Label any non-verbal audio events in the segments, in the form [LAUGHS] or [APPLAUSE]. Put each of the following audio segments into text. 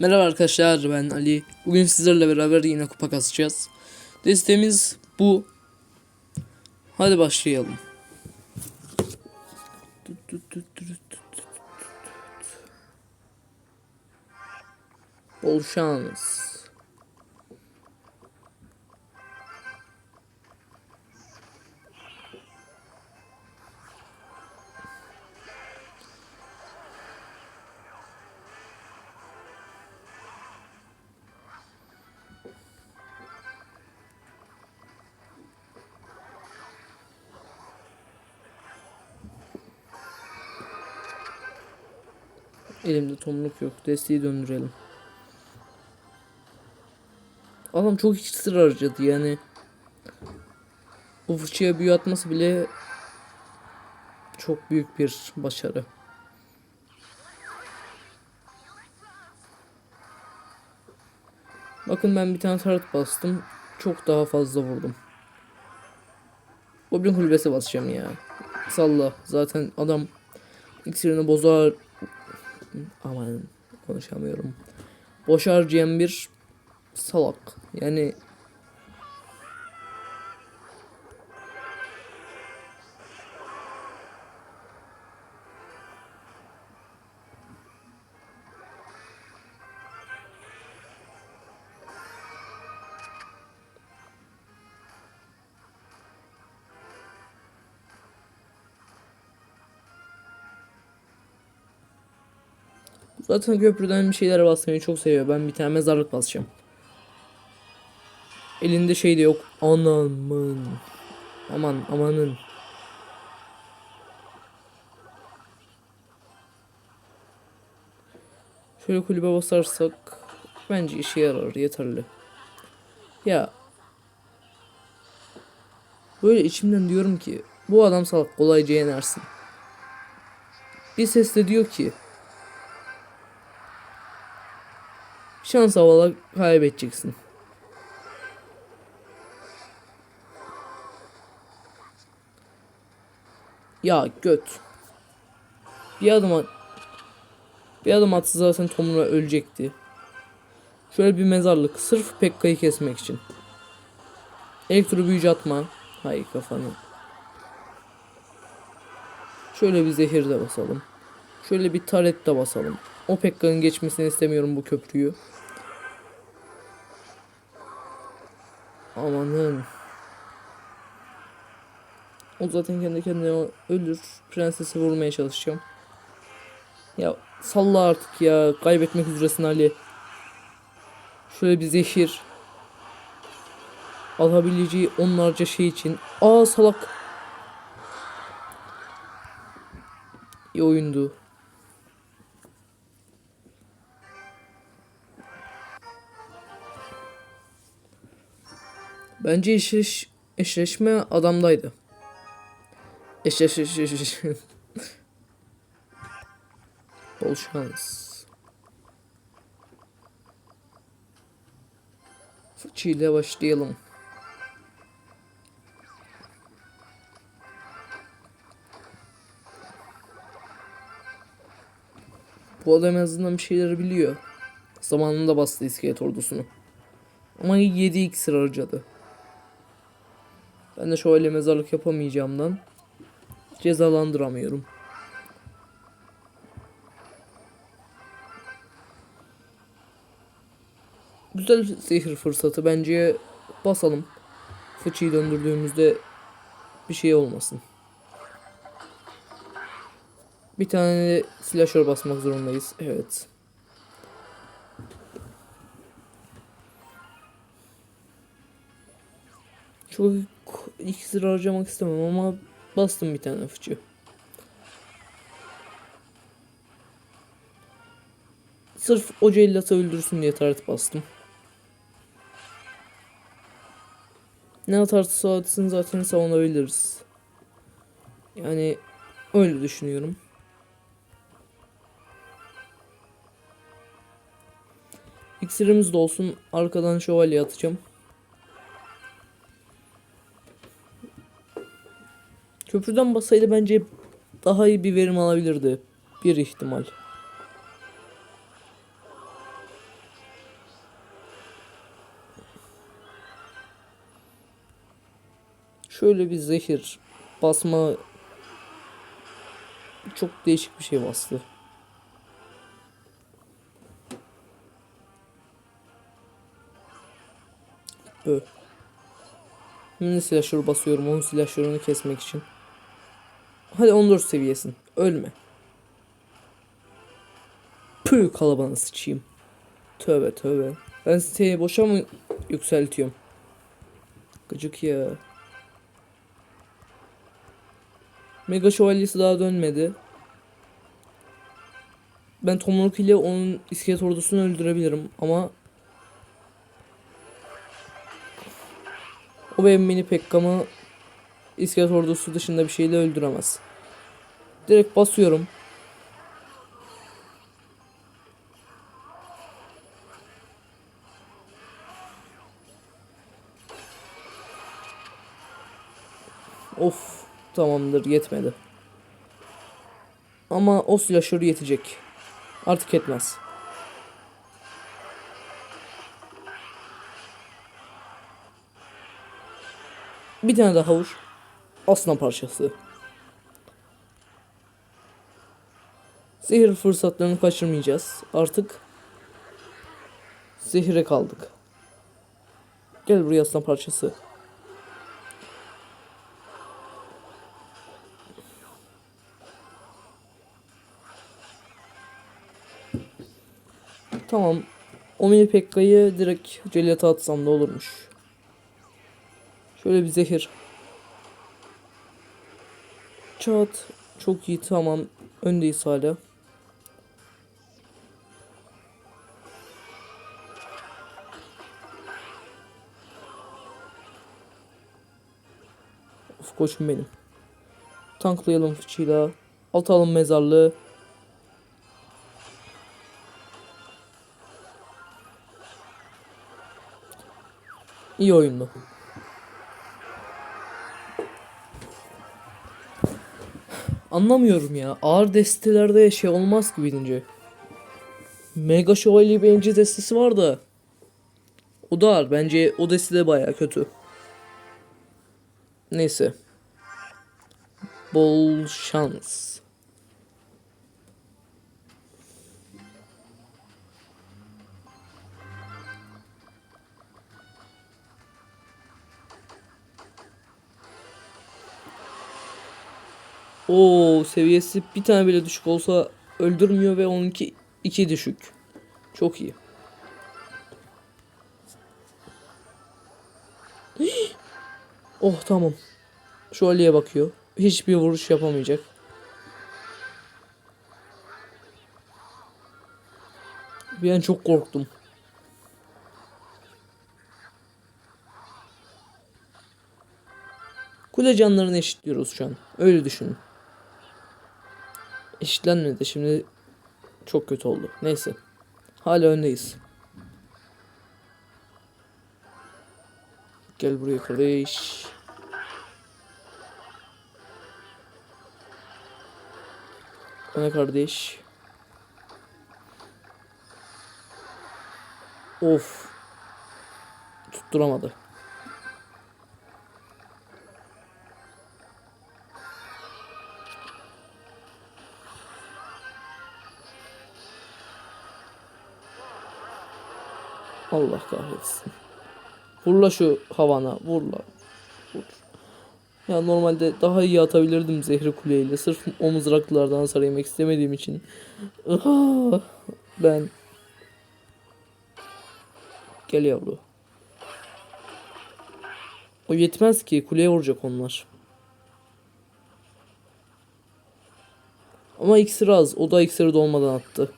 Merhaba arkadaşlar ben Ali. Bugün sizlerle beraber yine kupa kasacağız. Destemiz bu. Hadi başlayalım. Bol şans. Elimde tomruk yok. Desteği döndürelim. Adam çok iksir harcadı yani. Bu fıçıya büyü atması bile çok büyük bir başarı. Bakın ben bir tane taret bastım. Çok daha fazla vurdum. Goblin kulübesi basacağım ya. Salla. Zaten adam iksirini bozar. Aman konuşamıyorum. Boş harcayan bir salak. Yani Zaten köprüden bir şeyler basmayı çok seviyor. Ben bir tane mezarlık basacağım. Elinde şey de yok. Anamın. Aman amanın. Şöyle kulübe basarsak bence işe yarar yeterli. Ya böyle içimden diyorum ki bu adam salak kolayca yenersin. Bir ses de diyor ki Şans havalı kaybedeceksin. Ya göt. Bir adım at. Bir adım atsa zaten Tomura ölecekti. Şöyle bir mezarlık. Sırf Pekka'yı kesmek için. Elektro büyücü atma. Hay kafanı. Şöyle bir zehir de basalım. Şöyle bir taret de basalım. O Pekka'nın geçmesini istemiyorum bu köprüyü. Amanın. O zaten kendi kendine ölür. Prensesi vurmaya çalışacağım. Ya salla artık ya. Kaybetmek üzeresin Ali. Şöyle bir zehir. Alabileceği onlarca şey için. Aa salak. İyi oyundu. Bence eşleş, eşleşme adamdaydı. Eşleş, eşleş, eşleş. Bol şans. Fıçı ile başlayalım. Bu adam en azından bir şeyleri biliyor. Zamanında bastı iskelet ordusunu. Ama 7 iksir harcadı. Ben de şöyle mezarlık yapamayacağımdan cezalandıramıyorum. Güzel zehir fırsatı bence basalım. Fıçıyı döndürdüğümüzde bir şey olmasın. Bir tane slasher basmak zorundayız. Evet. Çok iksir harcamak istemem ama bastım bir tane fıçı. Sırf o cellatı öldürsün diye taret bastım. Ne atarsa atsın zaten savunabiliriz. Yani öyle düşünüyorum. İksirimiz de olsun. Arkadan şövalye atacağım. Köprüden basaydı bence daha iyi bir verim alabilirdi. Bir ihtimal. Şöyle bir zehir basma çok değişik bir şey bastı. Böyle. Mini silahşör basıyorum onun silahşörünü kesmek için. Hadi 14 seviyesin. Ölme. Püh kalabanı sıçayım. Tövbe tövbe. Ben siteyi boşa mı yükseltiyorum? Gıcık ya. Mega şövalyesi daha dönmedi. Ben Tomruk ile onun iskelet ordusunu öldürebilirim ama o benim mini pekkamı iskelet ordusu dışında bir şeyle öldüremez. Direkt basıyorum. Of tamamdır yetmedi. Ama o silahşörü yetecek. Artık etmez. Bir tane daha vur. Aslan parçası. Zehir fırsatlarını kaçırmayacağız. Artık zehire kaldık. Gel buraya aslan parçası. Tamam. O mini pekkayı direkt celata atsam da olurmuş. Şöyle bir zehir. Çat. Çok iyi tamam. Öndeyiz hala. Of koçum benim. Tanklayalım fıçıyla. Atalım mezarlığı. İyi oyundu. Anlamıyorum ya. Ağır destelerde şey olmaz ki bilince. Mega Şövalye birinci destesi var da. O da ağır. Bence o deste de baya kötü. Neyse. Bol şans. Oo seviyesi bir tane bile düşük olsa öldürmüyor ve onunki iki düşük. Çok iyi. [GASPS] oh tamam. Şövalye'ye bakıyor. Hiçbir vuruş yapamayacak. Bir an çok korktum. Kule canlarını eşitliyoruz şu an. Öyle düşünün. Eşitlenmedi. Şimdi çok kötü oldu. Neyse. Hala öndeyiz. Gel buraya kardeş. Öne kardeş. Of. Tutturamadı. Allah kahretsin. Vurla şu havana. Vurla. Vur. Ya normalde daha iyi atabilirdim zehri kuleyle. Sırf o mızraklardan hasar yemek istemediğim için. Ben. Gel yavru. O yetmez ki. Kuleye vuracak onlar. Ama iksir az. O da iksiri dolmadan attı.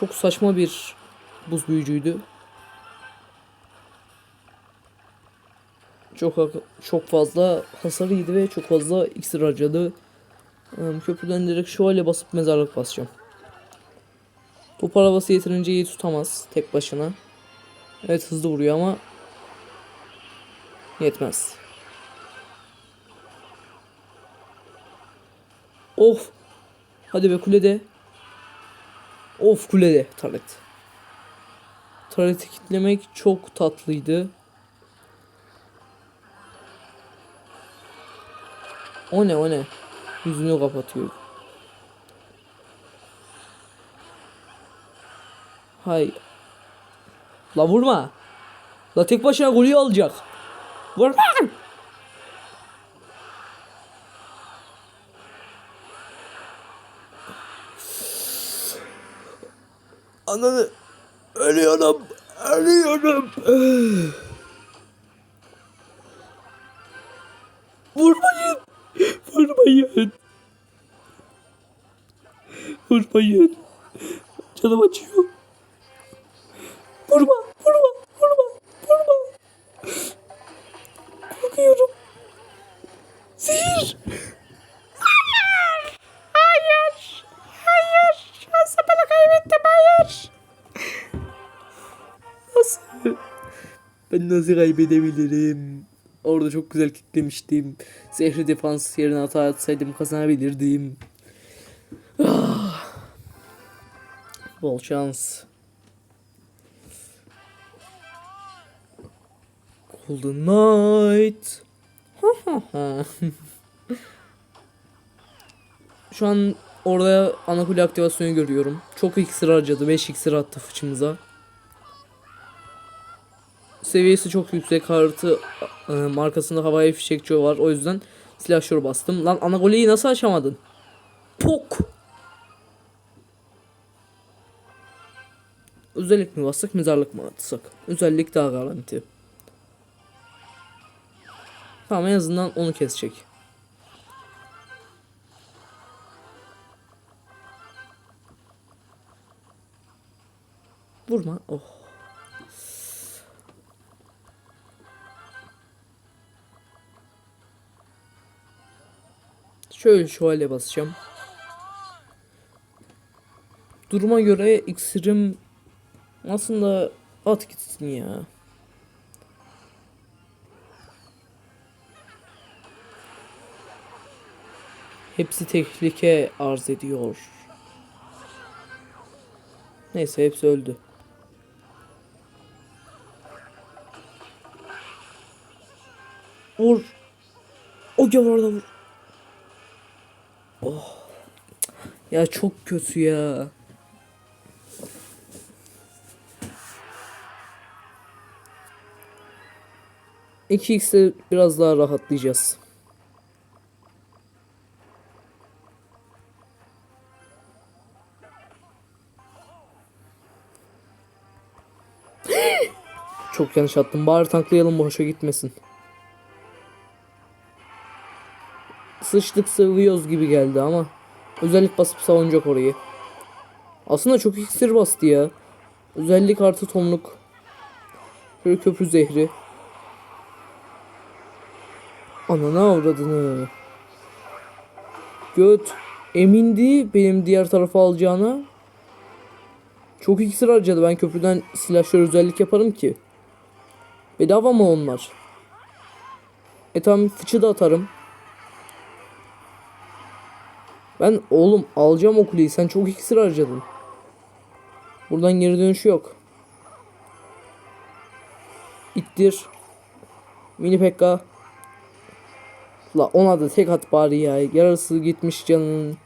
Çok saçma bir buz büyücüydü. Çok çok fazla hasar yedi ve çok fazla iksir harcadı. Köprüden direkt şövalye basıp mezarlık basacağım. Top arabası yeterince iyi tutamaz tek başına. Evet hızlı vuruyor ama yetmez. Of. Hadi be kulede. Of kulede taret. Tareti kitlemek çok tatlıydı. O ne o ne? Yüzünü kapatıyor. Hay. La vurma. La tek başına golü alacak. Vurma. Ananı ölüyorum. Ölüyorum. Vurmayın. Vurmayın. Vurmayın. Canım acıyor. Nasıl kaybedebilirim? Orada çok güzel kitlemiştim. Zehri defans yerine hata atsaydım kazanabilirdim. Ah. Bol şans. Golden Knight. [LAUGHS] Şu an orada ana kule aktivasyonu görüyorum. Çok iksir harcadı. 5 iksir attı fıçımıza. Seviyesi çok yüksek. Artı e, markasında havai fişekçi var. O yüzden silahşör bastım. Lan ana goleyi nasıl açamadın? Pok. Özellik mi bassak mezarlık mı atsak? Özellik daha garanti. Tamam en azından onu kesecek. Vurma. Oh. Şöyle şöyle basacağım. Duruma göre iksirim aslında at gitsin ya. Hepsi tehlike arz ediyor. Neyse hepsi öldü. Vur. O gel orada vur. Oh. Ya çok kötü ya. İki x'e biraz daha rahatlayacağız. Çok yanlış attım. Bari tanklayalım boşa gitmesin. Sıçtık sıvıyoruz gibi geldi ama özellik basıp savunacak orayı. Aslında çok iksir bastı ya. Özellik artı tomluk. Şöyle köprü zehri. Anana avradını. Göt emindi benim diğer tarafa alacağına. Çok iksir harcadı. Ben köprüden silahşör özellik yaparım ki. Bedava mı onlar? E tamam fıçı da atarım. Ben oğlum alacağım o kuleyi. Sen çok iksir harcadın. Buradan geri dönüşü yok. İttir. Mini Pekka. La ona da tek at bari ya. Yarısı gitmiş canının.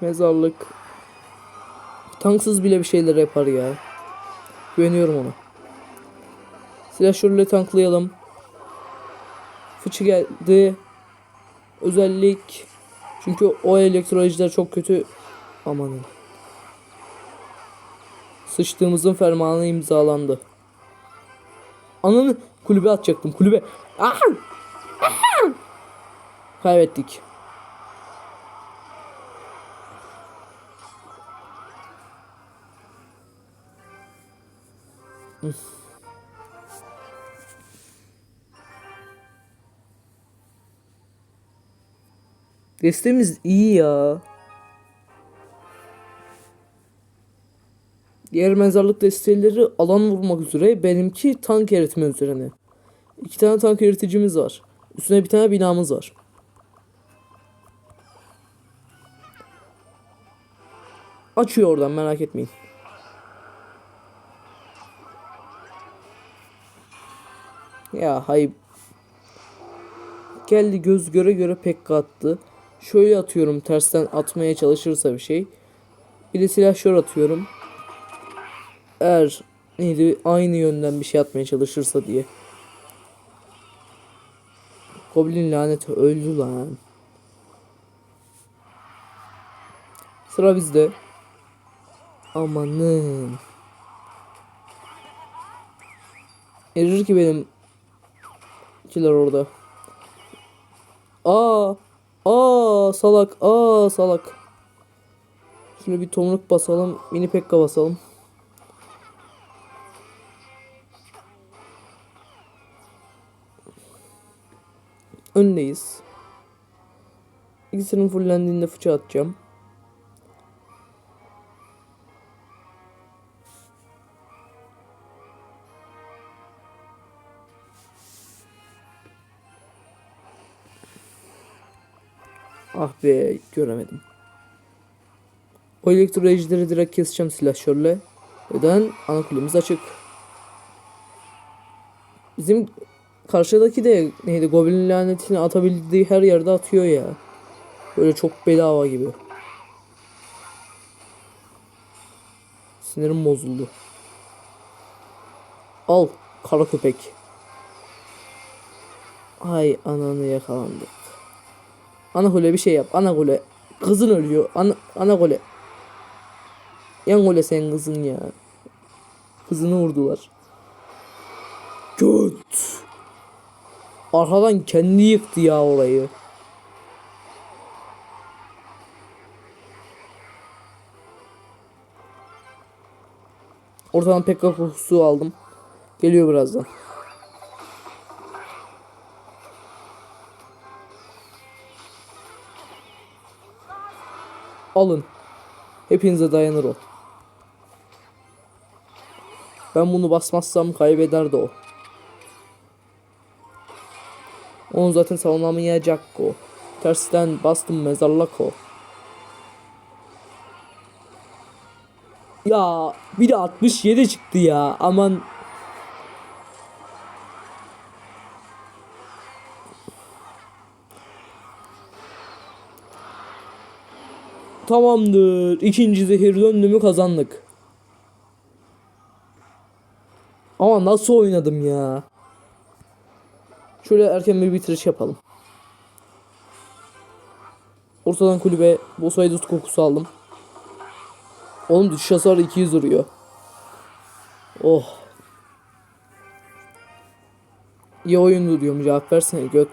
Mezarlık. Tanksız bile bir şeyler yapar ya. Güveniyorum ona. Silahşörle tanklayalım. Fıçı geldi. Özellik. Çünkü o elektrolojiler çok kötü. Amanın. Sıçtığımızın fermanı imzalandı. Ananı kulübe atacaktım kulübe. Ah! Ah! Kaybettik. Destemiz iyi ya. Diğer mezarlık desteleri alan vurmak üzere. Benimki tank eritme üzerine. İki tane tank eriticimiz var. Üstüne bir tane binamız var. Açıyor oradan merak etmeyin. Ya hayır. Geldi göz göre göre pek attı. Şöyle atıyorum tersten atmaya çalışırsa bir şey. Bir de silahşör atıyorum. Eğer neydi aynı yönden bir şey atmaya çalışırsa diye. Goblin laneti öldü lan. Sıra bizde. Amanın. Erir ki benim kiler orada. Aa, aa salak, aa salak. Şimdi bir tomruk basalım, mini pekka basalım. Öndeyiz. İkisinin fullendiğinde fıça atacağım. Ah be göremedim. O elektro ejderi direkt keseceğim silahşörle. Neden? Ana kulemiz açık. Bizim karşıdaki de neydi? Goblin lanetini atabildiği her yerde atıyor ya. Böyle çok bedava gibi. Sinirim bozuldu. Al kara köpek. Ay ananı yakalandık. Ana kule bir şey yap. Ana kule. Kızın ölüyor. Ana, ana kule. Yan kule sen kızın ya. Kızını vurdular. Göt. Arkadan kendi yıktı ya orayı. Ortadan pekka kokusu aldım. Geliyor birazdan. Alın. Hepinize dayanır o. Ben bunu basmazsam kaybederdi o. Onu zaten savunamayacak o. Tersten bastım mezarlık o. Ya bir de 67 çıktı ya. Aman Tamamdır. İkinci zehir döndümü kazandık. Ama nasıl oynadım ya? Şöyle erken bir bitiriş yapalım. Ortadan kulübe boss haydut kokusu aldım. Oğlum düşüş hasarı 200 vuruyor. Oh. İyi oyundu diyorum cevap versene göt.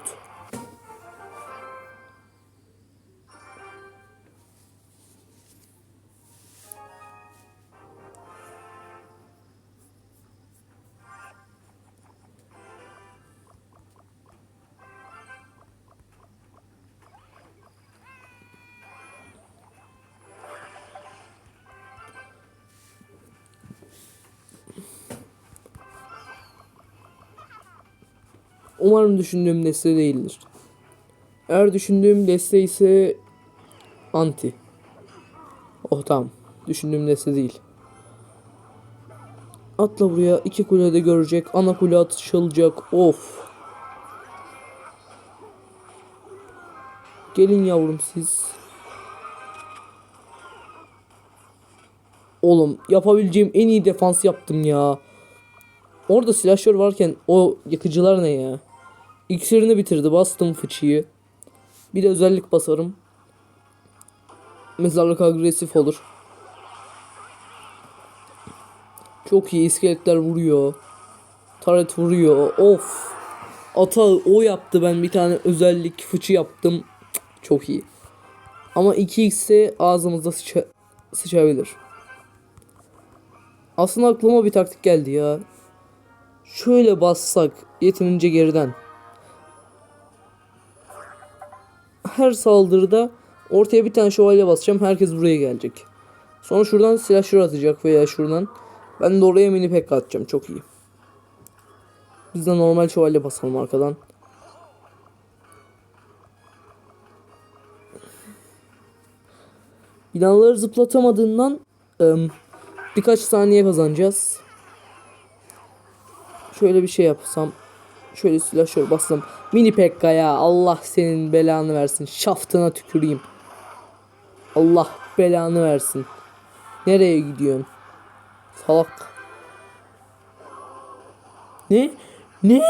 Umarım düşündüğüm deste değildir. Eğer düşündüğüm deste ise anti. Oh tamam. Düşündüğüm deste değil. Atla buraya. iki kulede görecek. Ana kule atışılacak. Of. Gelin yavrum siz. Oğlum yapabileceğim en iyi defans yaptım ya. Orada silahşör varken o yıkıcılar ne ya? İksirini bitirdi. Bastım fıçıyı. Bir de özellik basarım. Mezarlık agresif olur. Çok iyi iskeletler vuruyor. Taret vuruyor. Of. Ata o yaptı ben bir tane özellik fıçı yaptım. Çok iyi. Ama 2x'e ağzımızda sıça sıçabilir. Aslında aklıma bir taktik geldi ya. Şöyle bassak yeterince geriden. Her saldırıda ortaya bir tane şövalye basacağım. Herkes buraya gelecek. Sonra şuradan silahşör atacak veya şuradan. Ben de oraya mini pek atacağım. Çok iyi. Biz de normal şövalye basalım arkadan. Binaları zıplatamadığından ım, birkaç saniye kazanacağız. Şöyle bir şey yapsam. Şöyle şöyle bassam. Mini Pekka ya Allah senin belanı versin. Şaftına tüküreyim. Allah belanı versin. Nereye gidiyorsun? Salak. Ne? Ne?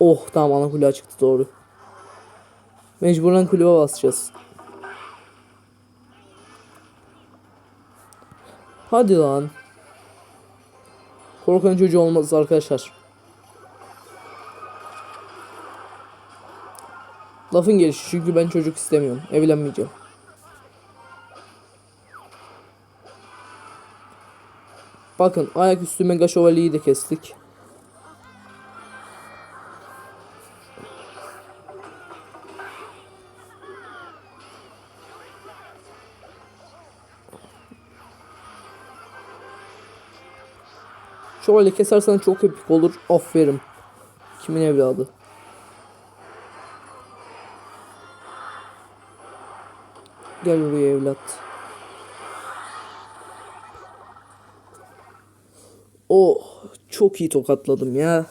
Oh tamam ana kulağa çıktı doğru. Mecburen kulübe basacağız. Hadi lan. Korkan çocuğu olmaz arkadaşlar. Lafın gelişi çünkü ben çocuk istemiyorum. Evlenmeyeceğim. Bakın ayaküstü mega şövalyeyi de kestik. Şövalye kesersen çok epik olur. Aferin. Kimin evladı? Gel buraya evlat. Oh çok iyi tokatladım ya.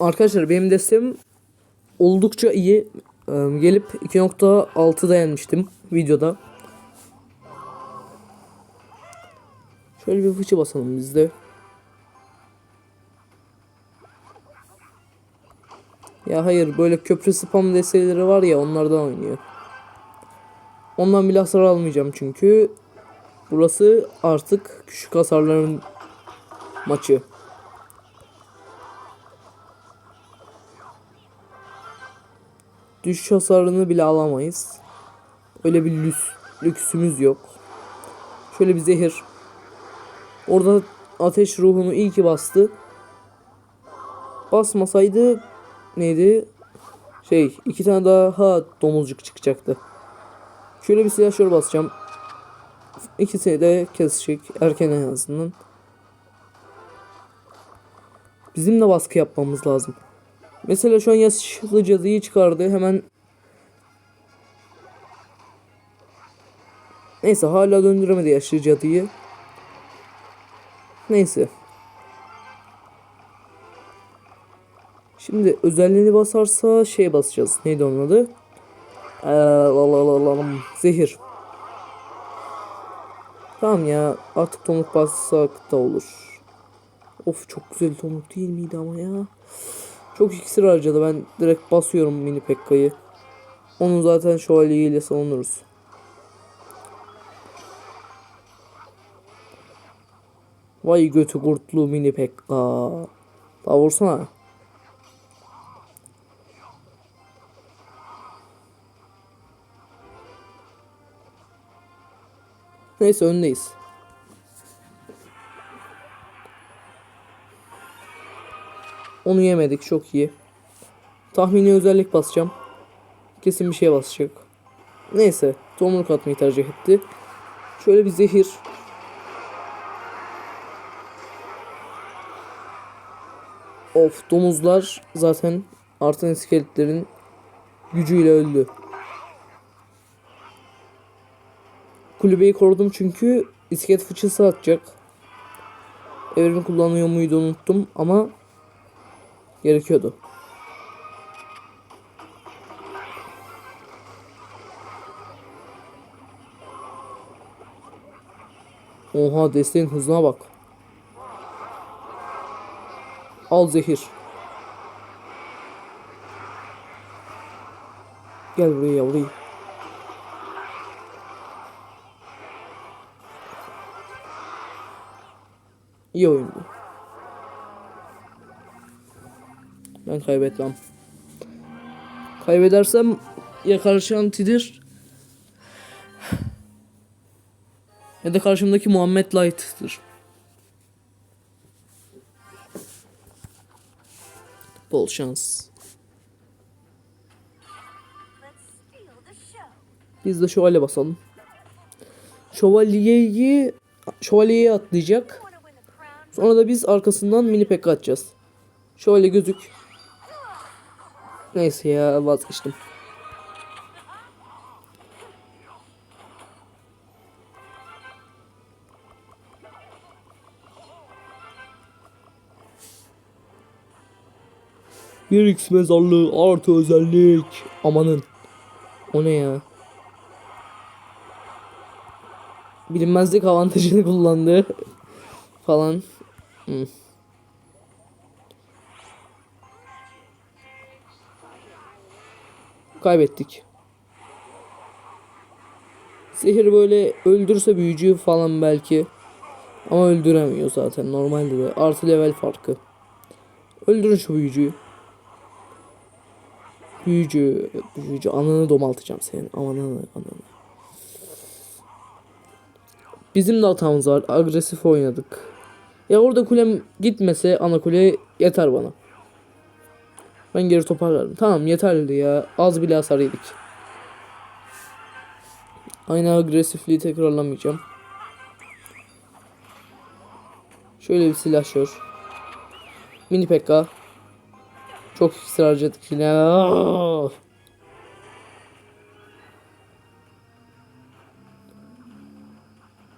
Arkadaşlar benim desteğim oldukça iyi. Ee, gelip 2.6 dayanmıştım videoda. Şöyle bir fıçı basalım biz de. Ya hayır böyle köprü spam desteleri var ya onlardan oynuyor. Ondan bile hasar almayacağım çünkü burası artık küçük hasarların maçı. Düşüş hasarını bile alamayız. Öyle bir lüks, lüksümüz yok. Şöyle bir zehir. Orada ateş ruhunu iyi ki bastı. Basmasaydı neydi? Şey iki tane daha domuzcuk çıkacaktı. Şöyle bir silahşör basacağım. İkisini de kesecek erken en azından. Bizim de baskı yapmamız lazım. Mesela şu an yaşlı cadıyı çıkardı. Hemen Neyse hala döndüremedi yaşlı cadıyı. Neyse. Şimdi özelliğini basarsa şey basacağız. Neydi onun adı? Ee, la la la la- zehir. Tamam ya artık tomruk bassak da olur. Of çok güzel tomruk değil miydi ama ya. Çok iksir harcadı ben direkt basıyorum mini pekkayı. Onu zaten şövalyeyle savunuruz. Vay götü kurtlu mini pekka. Daha vursana. Neyse öndeyiz. Onu yemedik çok iyi. Tahmini özellik basacağım. Kesin bir şey basacak. Neyse tomruk atmayı tercih etti. Şöyle bir zehir. Of domuzlar zaten artan iskeletlerin gücüyle öldü. Kulübeyi korudum çünkü iskelet fıçısı atacak. Evrini kullanıyor muydu unuttum ama gerekiyordu. Oha desteğin hızına bak. Al zehir. Gel buraya yavrum. İyi oyundu. Ben kaybetmem. Kaybedersem ya karşılan Tidir ya da karşımdaki Muhammed Light'tır. Bol şans. Biz de şövalye basalım. Şövalyeyi şövalyeye atlayacak. Sonra da biz arkasından mini pek atacağız. Şöyle gözük. Neyse ya vazgeçtim. Bir X mezarlığı artı özellik. Amanın. O ne ya? Bilinmezlik avantajını [LAUGHS] kullandı. Falan. Hmm. Kaybettik. Zehir böyle öldürse büyücüyü falan belki. Ama öldüremiyor zaten normalde de. Artı level farkı. Öldürün şu büyücüyü. Büyücü, büyücü ananı domaltacağım senin. Ananı, ananı. Bizim de hatamız var. Agresif oynadık. Ya orada kulem gitmese ana kule yeter bana. Ben geri toparlarım. Tamam yeterli ya. Az bile hasar yedik. Aynı agresifliği tekrarlamayacağım. Şöyle bir silahşör. Mini pekka. Çok iksir harcadık yine.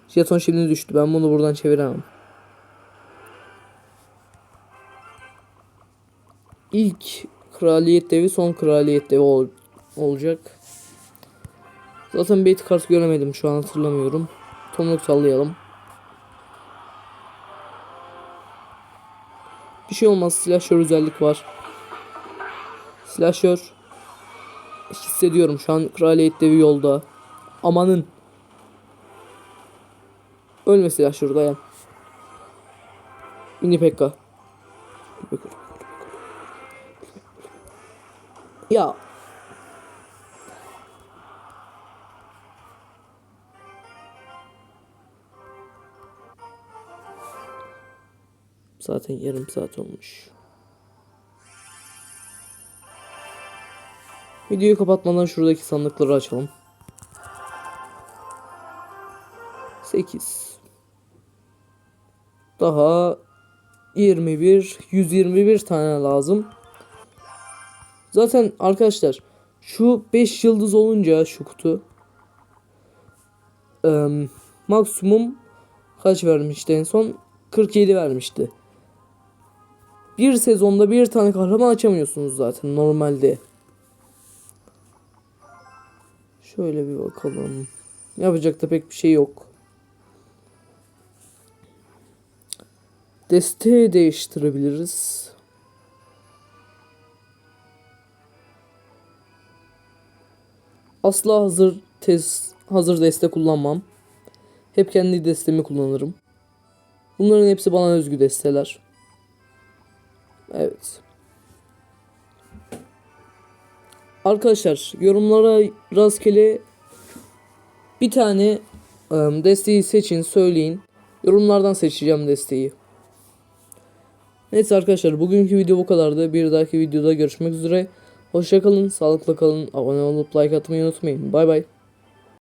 Jeton şimdi düştü. Ben bunu buradan çeviremem. İlk kraliyet devi son kraliyet devi ol- olacak. Zaten bait kart göremedim şu an hatırlamıyorum. Tomruk sallayalım. Bir şey olmaz. Slasher özellik var. Slasher. Hissediyorum şu an kraliyet devi yolda. Amanın. Ölme Slasher dayan. Mini Pekka. Ya. Zaten yarım saat olmuş. Videoyu kapatmadan şuradaki sandıkları açalım. 8 Daha 21 121 tane lazım. Zaten arkadaşlar şu 5 yıldız olunca şu kutu eee, maksimum kaç vermişti en son 47 vermişti. Bir sezonda bir tane kahraman açamıyorsunuz zaten normalde. Şöyle bir bakalım. Yapacak da pek bir şey yok. Desteği değiştirebiliriz. Asla hazır tez hazır deste kullanmam. Hep kendi destemi kullanırım. Bunların hepsi bana özgü desteler. Evet. Arkadaşlar yorumlara rastgele bir tane ım, desteği seçin söyleyin. Yorumlardan seçeceğim desteği. Neyse arkadaşlar bugünkü video bu kadardı. Bir dahaki videoda görüşmek üzere. Hoşçakalın, sağlıkla kalın, abone olup like atmayı unutmayın. Bay bay.